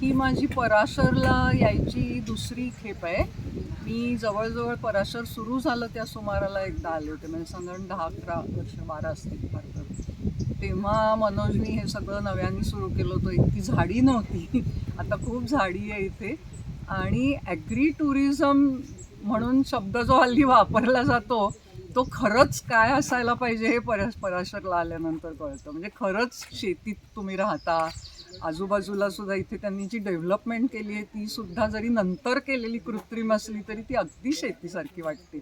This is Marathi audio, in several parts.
ही माझी पराशरला यायची दुसरी खेप आहे. मी जवळजवळ पराशर सुरू झालं त्या सुमाराला एकदा आले होते. म्हणजे साधारण दहा अकरा वर्ष बारा असतील फार. तर तेव्हा मनोजनी हे सगळं नव्याने सुरू केलं होतं. इतकी झाडी नव्हती. आता खूप झाडी आहे इथे. आणि ॲग्री टुरिझम म्हणून शब्द जो हल्ली वापरला जातो तो खरंच काय असायला पाहिजे हे परस पराशरला आल्यानंतर कळतं. म्हणजे खरंच शेतीत तुम्ही राहता आजूबाजूला सुद्धा इथे त्यांनी जी डेव्हलपमेंट केली आहे ती सुद्धा जरी नंतर केलेली कृत्रिम असली तरी ती अगदी शेतीसारखी वाटते.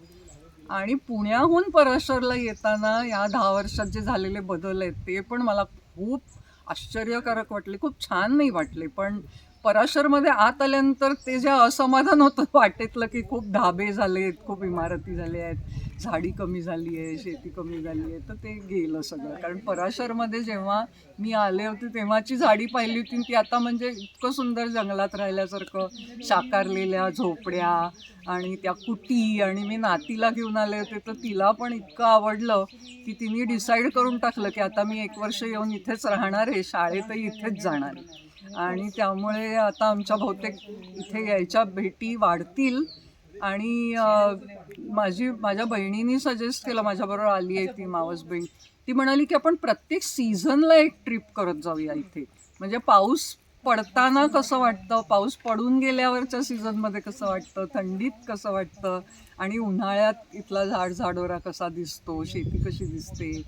आणि पुण्याहून पराशरला येताना या दहा वर्षात जे झालेले बदल आहेत ते पण मला खूप आश्चर्यकारक वाटले. खूप छान नाही वाटले पण पराशरमध्ये आत आल्यानंतर ते जे असमाधान होतं वाटेतलं की खूप धाबे झालेत खूप इमारती झाल्या आहेत. झाडी कमी झाली आहे शेती कमी झाली आहे तर ते गेलं सगळं. कारण पराशरमध्ये जेव्हा मी आले होते तेव्हाची झाडी पाहिली होती ती आता म्हणजे इतकं सुंदर जंगलात राहिल्यासारखं साकारलेल्या झोपड्या आणि त्या कुटी आणि मी नातीला घेऊन आले होते तर तिला पण इतकं आवडलं की तिने डिसाईड करून टाकलं की आता मी एक वर्ष येऊन इथेच राहणार आहे शाळेतही इथेच जाणार आहे. आणि त्यामुळे आता आमच्या बहुतेक इथे यायच्या भेटी वाढतील. आणि माझी माझ्या बहिणीने सजेस्ट केलं माझ्याबरोबर आली आहे ती मावस बहीण. ती म्हणाली की आपण प्रत्येक सीझनला एक ट्रिप करत जाऊया इथे. म्हणजे पाऊस पडताना कसं वाटतं? पाऊस पडून गेल्यावरच्या सीझनमध्ये कसं वाटतं? थंडीत कसं वाटतं? आणि उन्हाळ्यात इथला झाड झाडोरा कसा दिसतो? शेती कशी दिसते?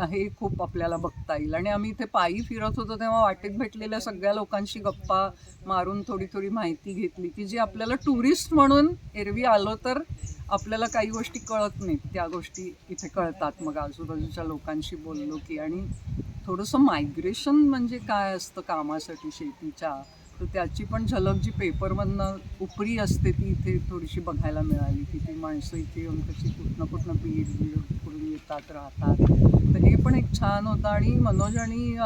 हे खूप आपल्याला बघता येईल. आणि आम्ही इथे पायी फिरत होतो तेव्हा वाटेत भेटलेल्या सगळ्या लोकांशी गप्पा मारून थोडी थोडी माहिती घेतली की जी आपल्याला टुरिस्ट म्हणून एरवी आलो तर आपल्याला काही गोष्टी कळत नाहीत. त्या गोष्टी इथे कळतात. मग आजूबाजूच्या लोकांशी बोललो की आणि थोडंसं मायग्रेशन म्हणजे काय असतं कामासाठी शेतीच्या? तर त्याची पण झलक जी पेपरमधनं उपरी असते ती इथे थोडीशी बघायला मिळाली की ती माणसं इथे येऊन कशी कुठनं कुठनं बीड बीड येतात राहतात. तर हे पण एक छान होतं आणि मनोज आणि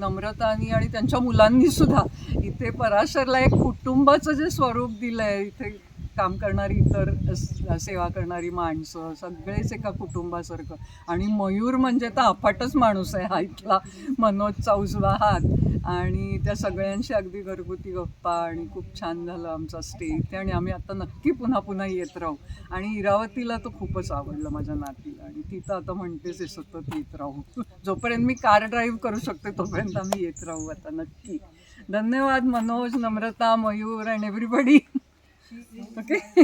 नम्रतानी आणि त्यांच्या मुलांनी सुद्धा इथे पराशरला एक कुटुंबाचं जे स्वरूप दिलं आहे इथे काम करणारी इतर सेवा करणारी माणसं सगळेच एका कुटुंबासारखं. आणि मयूर म्हणजे तर अफाटच माणूस आहे हा इथला. मनोजचा उजवा हात. आणि त्या सगळ्यांशी अगदी घरगुती गप्पा आणि खूप छान झालं आमचा स्टे इथे आणि आम्ही आता नक्की पुन्हा पुन्हा येत राहू. आणि इरावतीला तर खूपच आवडलं माझ्या नातीला आणि ती तर आता म्हणतेच आहे सतत येत राहू. जोपर्यंत मी कार ड्राईव्ह करू शकते तोपर्यंत आम्ही येत राहू आता नक्की. धन्यवाद Manoj Namrata Mayur and everybody okay